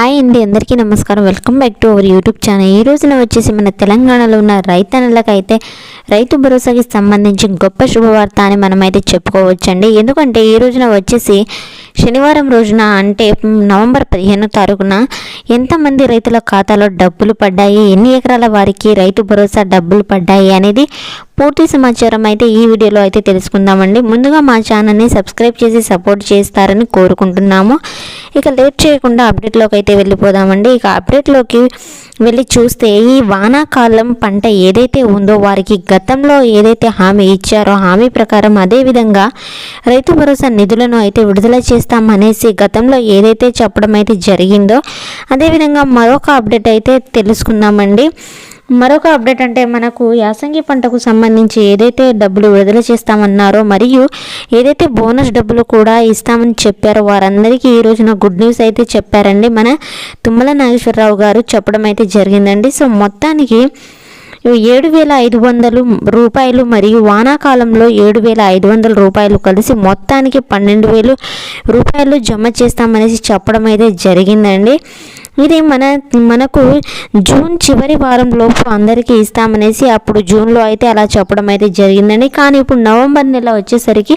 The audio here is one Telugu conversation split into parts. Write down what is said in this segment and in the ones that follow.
హాయ్ అండి అందరికీ నమస్కారం. Welcome back to our YouTube channel. ఈ రోజున వచ్చేసి మన తెలంగాణలో ఉన్న రైతన్నలకైతే రైతు భరోసాకి సంబంధించి గొప్ప శుభవార్త అని మనమైతే చెప్పుకోవచ్చండి. ఎందుకంటే ఈ రోజున వచ్చేసి శనివారం రోజున అంటే నవంబర్ పదిహేను తారీఖున ఎంతమంది రైతుల ఖాతాలో డబ్బులు పడ్డాయి ఎన్ని ఎకరాల వారికి రైతు భరోసా డబ్బులు పడ్డాయి అనేది పూర్తి సమాచారం అయితే ఈ వీడియోలో అయితే తెలుసుకుందామండి. ముందుగా మా ఛానల్ని సబ్స్క్రైబ్ చేసి సపోర్ట్ చేస్తారని కోరుకుంటున్నాము. ఇక లేట్ చేయకుండా అప్డేట్లోకి అయితే వెళ్ళిపోదామండి. ఇక అప్డేట్లోకి వెళ్ళి చూస్తే ఈ వానాకాలం పంట ఏదైతే ఉందో వారికి గతంలో ఏదైతే హామీ ఇచ్చారో హామీ ప్రకారం అదేవిధంగా రైతు భరోసా నిధులను అయితే విడుదల చేస్తామనేసి గతంలో ఏదైతే చెప్పడం అయితే జరిగిందో అదేవిధంగా మరొక అప్డేట్ అయితే తెలుసుకుందామండి. మరొక అప్డేట్ అంటే మనకు యాసంగి పంటకు సంబంధించి ఏదైతే డబ్బులు విడుదల చేస్తామన్నారో మరియు ఏదైతే బోనస్ డబ్బులు కూడా ఇస్తామని చెప్పారో వారందరికీ ఈ రోజున గుడ్ న్యూస్ అయితే చెప్పారండి. మన తుమ్మల నాగేశ్వరరావు గారు చెప్పడం అయితే జరిగిందండి. సో మొత్తానికి ఏడు వేల ఐదు వందలు రూపాయలు మరియు వానాకాలంలో ఏడు వేల ఐదు వందల రూపాయలు కలిసి మొత్తానికి పన్నెండు వేలు రూపాయలు జమ చేస్తామనేసి చెప్పడం అయితే జరిగిందండి. ఇది మన మనకు జూన్ చివరి వారం లోపు అందరికీ ఇస్తామనేసి అప్పుడు జూన్లో అయితే అలా చెప్పడం అయితే జరిగిందండి. కానీ ఇప్పుడు నవంబర్ నెల వచ్చేసరికి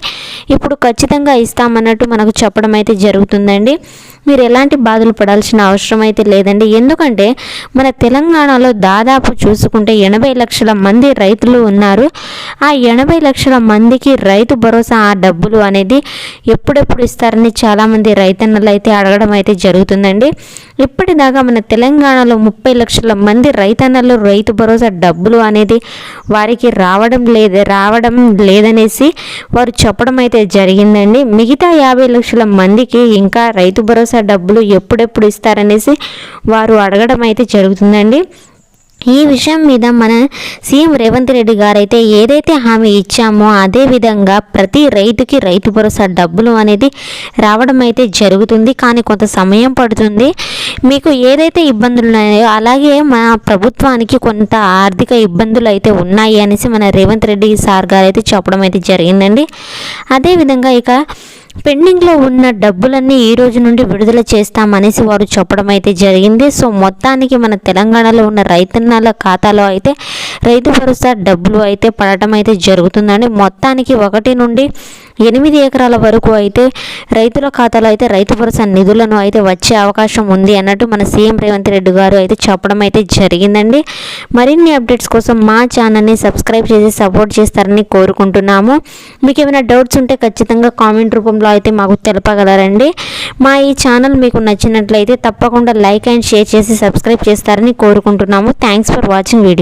ఇప్పుడు ఖచ్చితంగా ఇస్తామన్నట్టు మనకు చెప్పడం అయితే జరుగుతుందండి. మీరు ఎలాంటి బాధలు పడాల్సిన అవసరం అయితే లేదండి. ఎందుకంటే మన తెలంగాణలో దాదాపు చూసుకుంటే ఎనభై లక్షల మంది రైతులు ఉన్నారు. ఆ ఎనభై లక్షల మందికి రైతు భరోసా ఆ డబ్బులు అనేది ఎప్పుడెప్పుడు ఇస్తారని చాలామంది రైతన్నలు అయితే అడగడం అయితే జరుగుతుందండి. ఇప్పటి ఇప్పటిదాకా మన తెలంగాణలో ముప్పై లక్షల మంది రైతన్నలు రైతు భరోసా డబ్బులు అనేది వారికి రావడం లేదు రావడం లేదనేసి వారు చెప్పడం అయితే జరిగిందండి. మిగతా యాభై లక్షల మందికి ఇంకా రైతు భరోసా డబ్బులు ఎప్పుడెప్పుడు ఇస్తారనేసి వారు అడగడం అయితే జరుగుతుందండి. ఈ విషయం మీద మన సీఎం రేవంత్ రెడ్డి గారు అయితే ఏదైతే హామీ ఇచ్చామో అదే విధంగా ప్రతి రైతుకి రైతు భరోసా డబ్బులు అనేది రావడం అయితే జరుగుతుంది. కానీ కొంత సమయం పడుతుంది. మీకు ఏదైతే ఇబ్బందులు ఉన్నాయో అలాగే మన ప్రభుత్వానికి కొంత ఆర్థిక ఇబ్బందులు అయితే ఉన్నాయి అనేసి మన రేవంత్ రెడ్డి సార్ గారు అయితే చెప్పడం అయితే జరిగిందండి అదేవిధంగా ఇక పెండింగ్లో ఉన్న డబ్బులన్నీ ఈ రోజు నుండి విడుదల చేస్తామనేసి వారు చెప్పడం అయితే జరిగింది. సో మొత్తానికి మన తెలంగాణలో ఉన్న రైతన్నల ఖాతాలో అయితే రైతు భరోసా డబ్బులు అయితే పడటం అయితే జరుగుతుందండి. మొత్తానికి ఒకటి నుండి ఎనిమిది ఎకరాల వరకు అయితే రైతుల ఖాతాలో అయితే రైతు భరోసా నిధులను అయితే వచ్చే అవకాశం ఉంది అన్నట్టు మన సీఎం రేవంత్ రెడ్డి గారు అయితే చెప్పడం అయితే జరిగిందండి. మరిన్ని అప్డేట్స్ కోసం మా ఛానల్ని సబ్స్క్రైబ్ చేసి సపోర్ట్ చేస్తారని కోరుకుంటున్నాము. మీకు ఏమైనా డౌట్స్ ఉంటే ఖచ్చితంగా కామెంట్ రూపంలో అయితే మాకు తెలపగలరండి. మా ఈ ఛానల్ మీకు నచ్చినట్లయితే తప్పకుండా లైక్ అండ్ షేర్ చేసి సబ్స్క్రైబ్ చేస్తారని కోరుకుంటున్నాము. Thanks for watching video